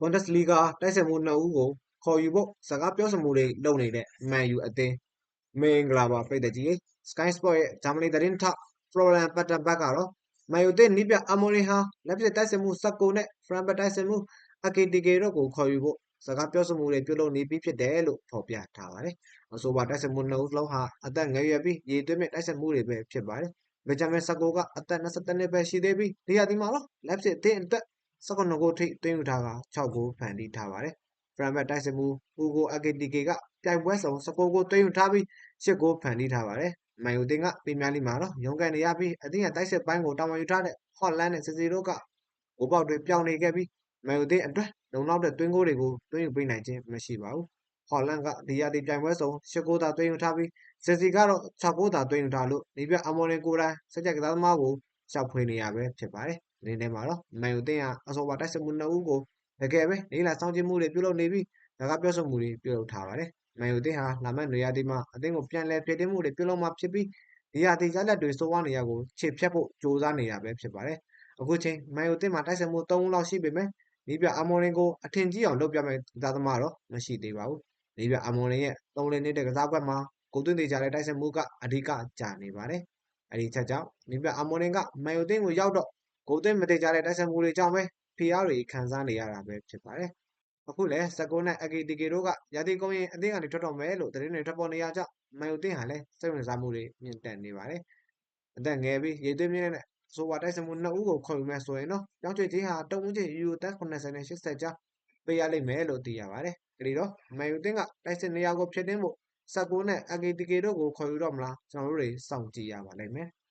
Bundesliga တိုက်စစ်မှုနှစ်ဦးကိုခေါ်ယူဖို့စကားပြောဆိုမှုတွေလုပ်နေတဲ့ Man U အသင်းမင်္ဂလာပါပိတ်သက်ကြီး Sky Sport ရဲ့ဂျာမနီသတင်းထောက် Florian Plettenberg ကတော့ Man U အသင်းနီးပြအမိုရင်ဟာလက်ဖြစ်တိုက်စစ်မှု16နဲ့ Frankfurt တိုက်စစ်မှု AKTK တို့ကိုခေါ်ယူဖို့စကားပြောဆိုမှုတွေပြုလုပ်နေပြီဖြစ်တယ်လို့ဖော်ပြထားပါတယ်။အဆိုပါတိုက်စစ်မှုနှစ်ဦးလုံးဟာအသက်ငယ်ရွယ်ပြီးရေသွင်းမဲ့တိုက်စစ်မှုတွေပဲဖြစ်ပါတယ်။ဗဂျမန်16ကအသက်22နှစ်ပဲရှိသေးပြီးဒီရဒီမှာတော့လက်ဖြစ်အသင်းအတွက် 19ဂိုးထိသွင်းယူထားက6ဂိုးဖန်တီးထားပါတယ်။ Frankfurt တိုက်စစ်မှု Hugo AKTK ကပြိုင်ပွဲစုံ19ဂိုးသွင်းယူထားပြီး8ဂိုးဖန်တီးထားပါတယ်။မန်ယူအသင်းကပရီးမီးယားလိမှာတော့ရုံးကန်နေရပြီးအသင်းရဲ့တိုက်စစ်ပိုင်းကိုတာဝန်ယူထားတဲ့ Haaland နဲ့ City တို့ကဂိုးပေါက်တွေပြောင်းနေခဲ့ပြီးမန်ယူအသင်းအတွက်လုံလောက်တဲ့သွင်းဂိုးတွေကိုသွင်းယူပေးနိုင်ခြင်းမရှိပါဘူး။ Haaland ကဒီရာသီပြိုင်ပွဲစုံ8ဂိုးသာသွင်းယူထားပြီး City ကတော့6ဂိုးသာသွင်းယူထားလို့နီးပြအမော်ရင်ကိုယ်တိုင်စက်ကြက်ကစားသမားကိုရှောက်ဖွေနေရပဲဖြစ်ပါတယ်။ ဒီနေ့မှာတော့မန်ယူအသင်းဟာအဆိုပါတိုက်စစ်မှုနှစ်ဦးကိုတကယ်ပဲလေးလာစောင့်ကြည့်မှုတွေပြုလုပ်နေပြီးစကားပြောဆိုမှုတွေပြုလုပ်ထားပါတယ်။မန်ယူအသင်းဟာလာမယ့်နေရာဒီမှာအသင်းကိုပြန်လည်ပြည်တင်မှုတွေပြုလုပ်မှဖြစ်ပြီးဒီရာသီရလဒ်တွေစိုးဝါးနေရကိုခြေဖြတ်ဖို့ကြိုးစားနေရပဲဖြစ်ပါတယ်။အခုချိန်မန်ယူအသင်းမှာတိုက်စစ်မှု3ဦးလောက်ရှိပေမဲ့နီးပြအမော်ရင်ကိုအထင်ကြီးအောင်လုပ်ပြမဲ့ကစားသမားတော့မရှိသေးပါဘူး။နီးပြအမော်ရင်ရဲ့3လနေတဲ့ကစားကွက်မှာဂိုးသွင်းသေးကြတဲ့တိုက်စစ်မှုကအဓိကကြာနေပါတယ်။အဲဒီချက်ကြောင့်နီးပြအမော်ရင်ကမန်ယူအသင်းကိုရောက်တော့ ဂိုးသွင်းမသေးကြတဲ့တိုက်စစ်မှုတွေကြောင့်ပဲဖိအားတွေခံစားနေရတာပဲဖြစ်ပါတယ်။အခုလည်းဇက်ကိုနဲ့ AKTK တို့ကရာသီကုန်ရင်အသင်းကနေထွက်တော့မယ်လို့သတင်းတွေထွက်ပေါ်နေရကြောင်းမန်ယူအသင်းဟာလည်းစိတ်ဝင်စားမှုတွေမြင့်တက်နေပါတယ်။အသက်ငယ်ပြီးရေသွင်းမြင့်တဲ့ဆိုပါတိုက်စစ်မှုနှစ်ဦးကိုခေါ်ယူမယ်ဆိုရင်တော့ပြောင်းရွှေ့ခြင်းဟာတုံ့ချင်းယူတန်း80နဲ့80ကြားပေးရလိမ့်မယ်လို့သိရပါတယ်။အဲဒီတော့မန်ယူအသင်းကတိုက်စစ်နေရာကိုဖြစ်တင်းဖို့ဇက်ကိုနဲ့ AKTK တို့ကိုခေါ်ယူတော့မလားကျွန်တော်တို့တွေစောင့်ကြည့်ရပါလိမ့်မယ်။